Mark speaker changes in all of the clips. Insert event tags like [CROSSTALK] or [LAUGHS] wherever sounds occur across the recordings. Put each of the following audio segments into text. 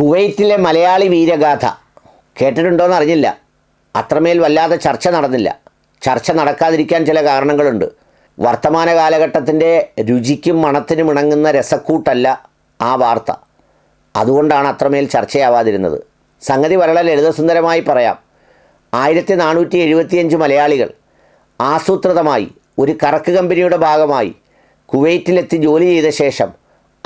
Speaker 1: കുവൈറ്റിലെ മലയാളി വീരഗാഥ. കേട്ടിട്ടുണ്ടോയെന്ന് അറിഞ്ഞില്ല. അത്രമേൽ വല്ലാതെ ചർച്ച നടന്നില്ല. ചർച്ച നടക്കാതിരിക്കാൻ ചില കാരണങ്ങളുണ്ട്. വർത്തമാന കാലഘട്ടത്തിന്റെ രുചിക്കും മണത്തിനും ഇണങ്ങുന്ന രസക്കൂട്ടല്ല ആ വാർത്ത. അതുകൊണ്ടാണ് അത്രമേൽ ചർച്ചയാവാതിരുന്നത്. സംഗതി വളരെ ലളിതസുന്ദരമായി പറയാം. ആയിരത്തി നാനൂറ്റി എഴുപത്തിയഞ്ച് മലയാളികൾ ആസൂത്രിതമായി ഒരു കറക്ക് കമ്പനിയുടെ ഭാഗമായി കുവൈറ്റിലെത്തി ജോലി ചെയ്ത ശേഷം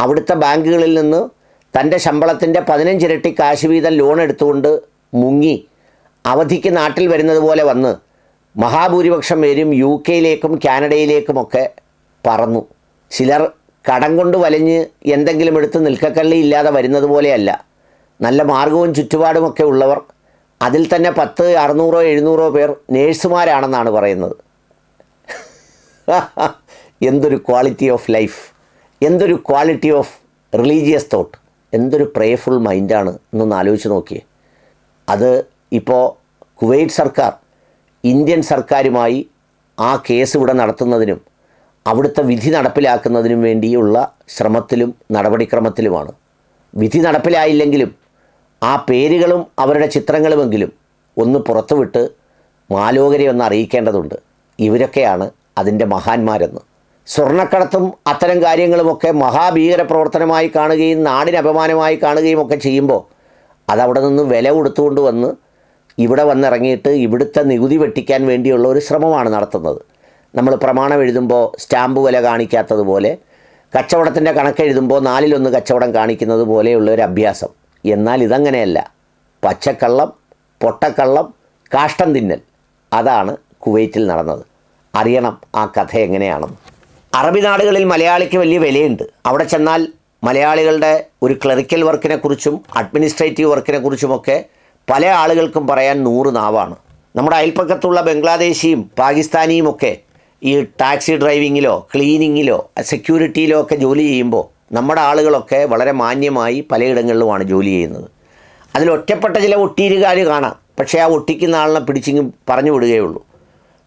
Speaker 1: അവിടുത്തെ ബാങ്കുകളിൽ നിന്ന് തന്റെ ശമ്പളത്തിന്റെ പതിനഞ്ചിരട്ടി കാശ് വീതം ലോൺ എടുത്തുകൊണ്ട് മുങ്ങി അവധിക്ക് നാട്ടിൽ വരുന്നത് പോലെ വന്ന് മഹാഭൂരിപക്ഷം പേരും യു കെയിലേക്കും കാനഡയിലേക്കുമൊക്കെ പറന്നു. ചിലർ കടം കൊണ്ട് വലഞ്ഞ് എന്തെങ്കിലും എടുത്ത് നിൽക്കക്കള്ളി ഇല്ലാതെ വരുന്നത് പോലെയല്ല. നല്ല മാർഗവും ചുറ്റുപാടുമൊക്കെ ഉള്ളവർ അതിൽ തന്നെ പത്ത് അറുന്നൂറോ എഴുന്നൂറോ പേർ നേഴ്സുമാരാണെന്നാണ് പറയുന്നത്. [LAUGHS] എന്തൊരു ക്വാളിറ്റി ഓഫ് ലൈഫ് എന്തൊരു ക്വാളിറ്റി ഓഫ് റിലീജിയസ് തോട്ട് എന്തൊരു പ്രേഫുൾ മൈൻഡാണ് എന്നൊന്ന് ആലോചിച്ച് നോക്കിയേ. അത് ഇപ്പോൾ കുവൈറ്റ് സർക്കാർ ഇന്ത്യൻ സർക്കാരുമായി ആ കേസ് ഇവിടെ നടത്തുന്നതിനും അവിടുത്തെ വിധി നടപ്പിലാക്കുന്നതിനും വേണ്ടിയുള്ള ശ്രമത്തിലും നടപടിക്രമത്തിലുമാണ്. വിധി നടപ്പിലായില്ലെങ്കിലും ആ പേരുകളും അവരുടെ ചിത്രങ്ങളുമെങ്കിലും ഒന്ന് പുറത്തുവിട്ട് മാലോകരെ ഒന്ന് അറിയിക്കേണ്ടതുണ്ട്. ഇവരൊക്കെയാണ് അതിന്റെ മഹാന്മാരെന്ന്. സ്വർണക്കടത്തും അത്തരം കാര്യങ്ങളുമൊക്കെ മഹാഭീകര പ്രവർത്തനമായി കാണുകയും നാടിന് അപമാനമായി കാണുകയും ഒക്കെ ചെയ്യുമ്പോൾ അതവിടെ നിന്ന് വില കൊടുത്തുകൊണ്ട് വന്ന് ഇവിടെ വന്നിറങ്ങിയിട്ട് ഇവിടുത്തെ നികുതി വെട്ടിക്കാൻ വേണ്ടിയുള്ള ഒരു ശ്രമമാണ് നടത്തുന്നത്. നമ്മൾ പ്രമാണം എഴുതുമ്പോൾ സ്റ്റാമ്പ് വില കാണിക്കാത്തതുപോലെ കച്ചവടത്തിന്റെ കണക്കെഴുതുമ്പോൾ നാലിലൊന്ന് കച്ചവടം കാണിക്കുന്നത് പോലെയുള്ള ഒരു അഭ്യാസം. എന്നാൽ ഇതങ്ങനെയല്ല. പച്ചക്കള്ളം പൊട്ടക്കള്ളം കാഷ്ടം തിന്നൽ അതാണ് കുവൈറ്റിൽ നടന്നത്. അറിയണം ആ കഥ എങ്ങനെയാണെന്ന്. അറബി നാടുകളിൽ മലയാളിക്ക് വലിയ വിലയുണ്ട്. അവിടെ ചെന്നാൽ മലയാളികളുടെ ഒരു ക്ലറിക്കൽ വർക്കിനെ കുറിച്ചും അഡ്മിനിസ്ട്രേറ്റീവ് വർക്കിനെ കുറിച്ചുമൊക്കെ പല ആളുകൾക്കും പറയാൻ നൂറ് നാവാണ്. നമ്മുടെ അയൽപ്പക്കത്തുള്ള ബംഗ്ലാദേശിയും പാകിസ്ഥാനിയും ഒക്കെ ഈ ടാക്സി ഡ്രൈവിങ്ങിലോ ക്ലീനിങ്ങിലോ സെക്യൂരിറ്റിയിലോ ഒക്കെ ജോലി ചെയ്യുമ്പോൾ നമ്മുടെ ആളുകളൊക്കെ വളരെ മാന്യമായി പലയിടങ്ങളിലുമാണ് ജോലി ചെയ്യുന്നത്. അതിൽ ഒറ്റപ്പെട്ട ചില ഒട്ടീരുകാർ കാണാം. പക്ഷേ ആ ഒട്ടിക്കുന്ന ആളിനെ പിടിച്ചിങ്ങും പറഞ്ഞു വിടുകയുള്ളൂ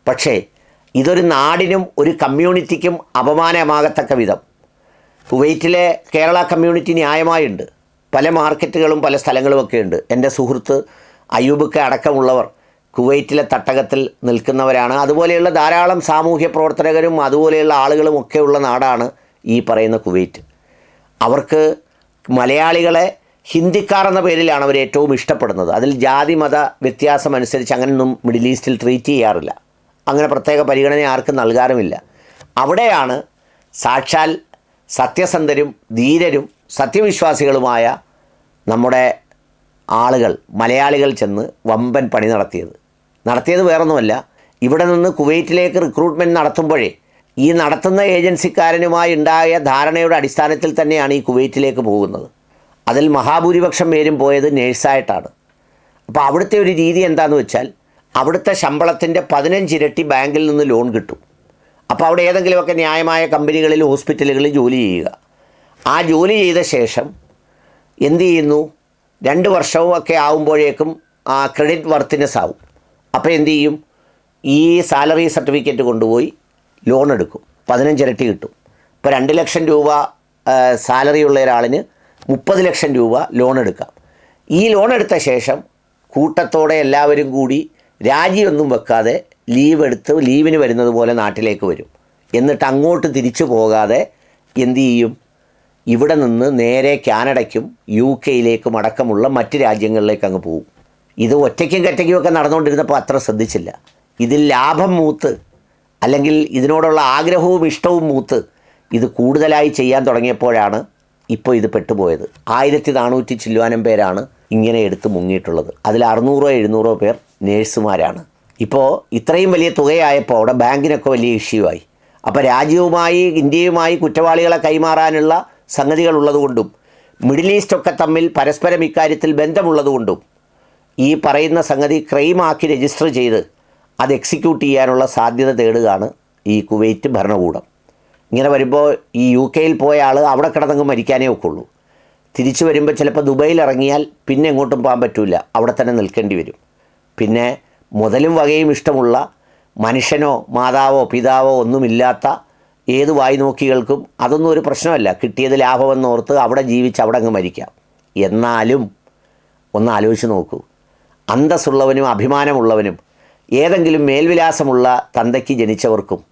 Speaker 1: പക്ഷേ ഇതൊരു നാടിനും ഒരു കമ്മ്യൂണിറ്റിക്കും അപമാനമാകത്തക്ക വിധം. കുവൈറ്റിലെ കേരള കമ്മ്യൂണിറ്റി ന്യായമായുണ്ട്. പല മാർക്കറ്റുകളും പല സ്ഥലങ്ങളുമൊക്കെ ഉണ്ട് എന്റെ സുഹൃത്ത് അയ്യൂബൊക്കെ അടക്കമുള്ളവർ കുവൈറ്റിലെ തട്ടകത്തിൽ നിൽക്കുന്നവരാണ്. അതുപോലെയുള്ള ധാരാളം സാമൂഹ്യ പ്രവർത്തകരും അതുപോലെയുള്ള ആളുകളും ഒക്കെയുള്ള നാടാണ് ഈ പറയുന്ന കുവൈറ്റ്. അവർക്ക് മലയാളികളെ ഹിന്ദിക്കാർ എന്ന പേരിലാണ് അവർ ഏറ്റവും ഇഷ്ടപ്പെടുന്നത്. അതിൽ ജാതി മത വ്യത്യാസം അനുസരിച്ച് അങ്ങനെയൊന്നും മിഡിൽ ഈസ്റ്റിൽ ട്രീറ്റ് ചെയ്യാറില്ല. അങ്ങനെ പ്രത്യേക പരിഗണന ആർക്കും നൽകാറുമില്ല. അവിടെയാണ് സാക്ഷാൽ സത്യസന്ധരും ധീരരും സത്യവിശ്വാസികളുമായ നമ്മുടെ ആളുകൾ മലയാളികൾ ചെന്ന് വമ്പൻ പണി നടത്തിയത്. നടത്തിയത് വേറൊന്നുമല്ല ഇവിടെ നിന്ന് കുവൈറ്റിലേക്ക് റിക്രൂട്ട്മെന്റ് നടത്തുമ്പോഴേ ഈ നടത്തുന്ന ഏജൻസിക്കാരനുമായി ഉണ്ടായ ധാരണയുടെ അടിസ്ഥാനത്തിൽ തന്നെയാണ് ഈ കുവൈറ്റിലേക്ക് പോകുന്നത്. അതിൽ മഹാഭൂരിപക്ഷം പേരും പോയത് നേഴ്സായിട്ടാണ്. അപ്പോൾ അവിടുത്തെ ഒരു രീതി എന്താണെന്ന് വെച്ചാൽ അവിടുത്തെ ശമ്പളത്തിന്റെ പതിനഞ്ചിരട്ടി ബാങ്കിൽ നിന്ന് ലോൺ കിട്ടും. അപ്പോൾ അവിടെ ഏതെങ്കിലുമൊക്കെ ന്യായമായ കമ്പനികളിൽ ഹോസ്പിറ്റലുകളിൽ ജോലി ചെയ്യുക. ആ ജോലി ചെയ്ത ശേഷം എന്ത് ചെയ്യുന്നു? രണ്ട് വർഷവും ഒക്കെ ആകുമ്പോഴേക്കും ആ ക്രെഡിറ്റ് വർത്തിനെസ് ആവും. അപ്പോൾ എന്ത് ചെയ്യും? ഈ സാലറി സർട്ടിഫിക്കറ്റ് കൊണ്ടുപോയി ലോൺ എടുക്കും. പതിനഞ്ചിരട്ടി കിട്ടും. ഇപ്പോൾ രണ്ട് ലക്ഷം രൂപ സാലറി ഉള്ള ഒരാളിന് മുപ്പത് ലക്ഷം രൂപ ലോൺ എടുക്കാം. ഈ ലോൺ എടുത്ത ശേഷം കൂട്ടത്തോടെ എല്ലാവരും കൂടി രാജിയൊന്നും വെക്കാതെ ലീവ് എടുത്ത് ലീവിന് വരുന്നത് പോലെ നാട്ടിലേക്ക് വരും. എന്നിട്ട് അങ്ങോട്ട് തിരിച്ചു പോകാതെ എന്തു ചെയ്യും? ഇവിടെ നിന്ന് നേരെ കാനഡയ്ക്കും യു കെയിലേക്കും അടക്കമുള്ള മറ്റ് രാജ്യങ്ങളിലേക്ക് അങ്ങ് പോകും. ഇത് ഒറ്റയ്ക്കും കറ്റയ്ക്കും ഒക്കെ നടന്നുകൊണ്ടിരുന്നപ്പോൾ അത്ര ശ്രദ്ധിച്ചില്ല. ഇതിൽ ലാഭം മൂത്ത് അല്ലെങ്കിൽ ഇതിനോടുള്ള ആഗ്രഹവും ഇഷ്ടവും മൂത്ത് ഇത് കൂടുതലായി ചെയ്യാൻ തുടങ്ങിയപ്പോഴാണ് ഇപ്പോൾ ഇത് പെട്ടുപോയത്. ആയിരത്തി നാനൂറ്റി ചില്ലുവാനം പേരാണ് ഇങ്ങനെ എടുത്ത് മുങ്ങിയിട്ടുള്ളത്. അതിൽ അറുന്നൂറോ എഴുന്നൂറോ പേർ നേഴ്സുമാരാണ്. ഇപ്പോൾ ഇത്രയും വലിയ തുകയായപ്പോൾ അവിടെ ബാങ്കിനൊക്കെ വലിയ ഇഷ്യൂ ആയി അപ്പോൾ രാജ്യവുമായി ഇന്ത്യയുമായി കുറ്റവാളികളെ കൈമാറാനുള്ള സംഗതികൾ ഉള്ളതുകൊണ്ടും മിഡിൽ ഈസ്റ്റൊക്കെ തമ്മിൽ പരസ്പരം ഇക്കാര്യത്തിൽ ബന്ധമുള്ളതുകൊണ്ടും ഈ പറയുന്ന സംഗതി ക്രൈമാക്കി രജിസ്റ്റർ ചെയ്ത് അത് എക്സിക്യൂട്ട് ചെയ്യാനുള്ള സാധ്യത തേടുകയാണ് ഈ കുവൈറ്റ് ഭരണകൂടം. ഇങ്ങനെ വരുമ്പോൾ ഈ യു കെയിൽ പോയ ആൾ അവിടെ കിടന്നങ്ങ് മരിക്കാനേ ഒക്കുള്ളൂ. തിരിച്ചു വരുമ്പോൾ ചിലപ്പോൾ ദുബൈയിൽ ഇറങ്ങിയാൽ പിന്നെ എങ്ങോട്ടും പോകാൻ പറ്റില്ല അവിടെ തന്നെ നിൽക്കേണ്ടി വരും. പിന്നെ മുതലും വകയും ഇഷ്ടമുള്ള മനുഷ്യനോ മാതാവോ പിതാവോ ഒന്നുമില്ലാത്ത ഏത് വായി നോക്കികൾക്കും അതൊന്നും ഒരു പ്രശ്നമല്ല. കിട്ടിയത് ലാഭമെന്നോർത്ത് അവിടെ ജീവിച്ച് അവിടെ അങ്ങ് മരിക്കാം. എന്നാലും ഒന്ന് ആലോചിച്ച് നോക്കൂ. അന്തസ്സുള്ളവനും അഭിമാനമുള്ളവനും ഏതെങ്കിലും മേൽവിലാസമുള്ള തന്തയ്ക്ക് ജനിച്ചവർക്കും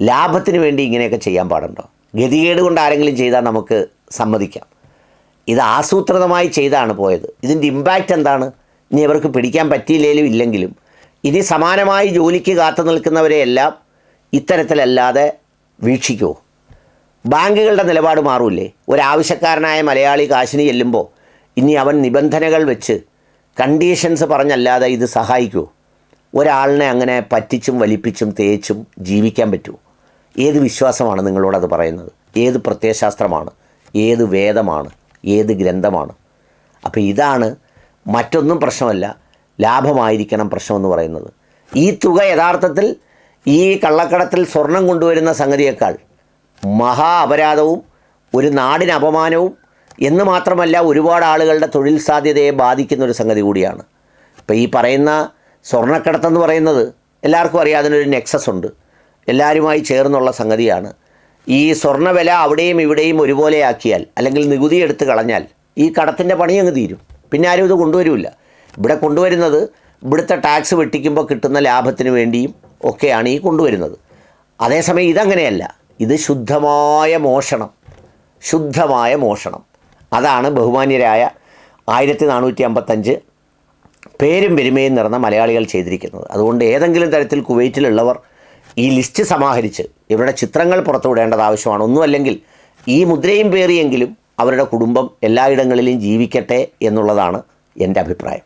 Speaker 1: ലാഭത്തിന് വേണ്ടി ഇങ്ങനെയൊക്കെ ചെയ്യാൻ പാടുണ്ടോ? ഗതികേട് കൊണ്ട് ആരെങ്കിലും ചെയ്താൽ നമുക്ക് സമ്മതിക്കാം. ഇത് ആസൂത്രിതമായി ചെയ്താണ് പോയത്. ഇതിന്റെ ഇമ്പാക്റ്റ് എന്താണ്? ഇനി അവർക്ക് പിടിക്കാൻ പറ്റിയില്ലെങ്കിലും ഇല്ലെങ്കിലും ഇനി സമാനമായി ജോലിക്ക് കാത്തു നിൽക്കുന്നവരെയെല്ലാം ഇത്തരത്തിലല്ലാതെ വീക്ഷിക്കുമോ ബാങ്കുകളുടെ നിലപാട് മാറൂലേ ഒരാവശ്യക്കാരനായ മലയാളി കാശിന് ചെല്ലുമ്പോൾ ഇനി അവൻ നിബന്ധനകൾ വെച്ച് കണ്ടീഷൻസ് പറഞ്ഞല്ലാതെ ഇത് സഹായിക്കൂ. ഒരാളിനെ അങ്ങനെ പറ്റിച്ചും വലിപ്പിച്ചും തേച്ചും ജീവിക്കാൻ പറ്റുമോ ഏത് വിശ്വാസമാണ് നിങ്ങളോടത് പറയുന്നത്? ഏത് പ്രത്യയശാസ്ത്രമാണ്? ഏത് വേദമാണ്? ഏത് ഗ്രന്ഥമാണ്? അപ്പോൾ ഇതാണ് മറ്റൊന്നും പ്രശ്നമല്ല. ലാഭമായിരിക്കണം പ്രശ്നമെന്ന് പറയുന്നത്. ഈ തുക യഥാർത്ഥത്തിൽ ഈ കള്ളക്കടത്തിൽ സ്വർണം കൊണ്ടുവരുന്ന സംഗതിയേക്കാൾ മഹാ അപരാധവും ഒരു നാടിന് അപമാനവും എന്ന് മാത്രമല്ല ഒരുപാട് ആളുകളുടെ തൊഴിൽ സാധ്യതയെ ബാധിക്കുന്ന ഒരു സംഗതി കൂടിയാണ്. ഇപ്പോൾ ഈ പറയുന്ന സ്വർണക്കടത്തെന്ന് പറയുന്നത് എല്ലാവർക്കും അറിയാം അതിനൊരു നെക്സസ് ഉണ്ട്. എല്ലാവരുമായി ചേർന്നുള്ള സംഗതിയാണ്. ഈ സ്വർണവില അവിടെയും ഇവിടെയും ഒരുപോലെയാക്കിയാൽ അല്ലെങ്കിൽ നികുതി എടുത്ത് കളഞ്ഞാൽ ഈ കടത്തിന്റെ പണി അങ്ങ് തീരും. പിന്നെ ആരും ഇത് കൊണ്ടുവരില്ല ഇവിടെ കൊണ്ടുവരുന്നത് ഇവിടുത്തെ ടാക്സ് വെട്ടിക്കുമ്പോൾ കിട്ടുന്ന ലാഭത്തിന് വേണ്ടിയും ഒക്കെയാണ് ഈ കൊണ്ടുവരുന്നത്. അതേസമയം ഇതങ്ങനെയല്ല. ഇത് ശുദ്ധമായ മോഷണം. ശുദ്ധമായ മോഷണം. അതാണ് ബഹുമാന്യരായ ആയിരത്തി നാനൂറ്റി അമ്പത്തഞ്ച് പേരും പെരുമയും നിറഞ്ഞ മലയാളികൾ ചെയ്തിരിക്കുന്നത്. അതുകൊണ്ട് ഏതെങ്കിലും തരത്തിൽ കുവൈറ്റിലുള്ളവർ ഈ ലിസ്റ്റ് സമാഹരിച്ച് ഇവരുടെ ചിത്രങ്ങൾ പുറത്തുവിടേണ്ടത് ആവശ്യമാണ്. ഒന്നുമല്ലെങ്കിൽ ഈ മുദ്രയും പേറിയെങ്കിലും അവരുടെ കുടുംബം എല്ലായിടങ്ങളിലും ജീവിക്കട്ടെ എന്നുള്ളതാണ് എന്റെ അഭിപ്രായം.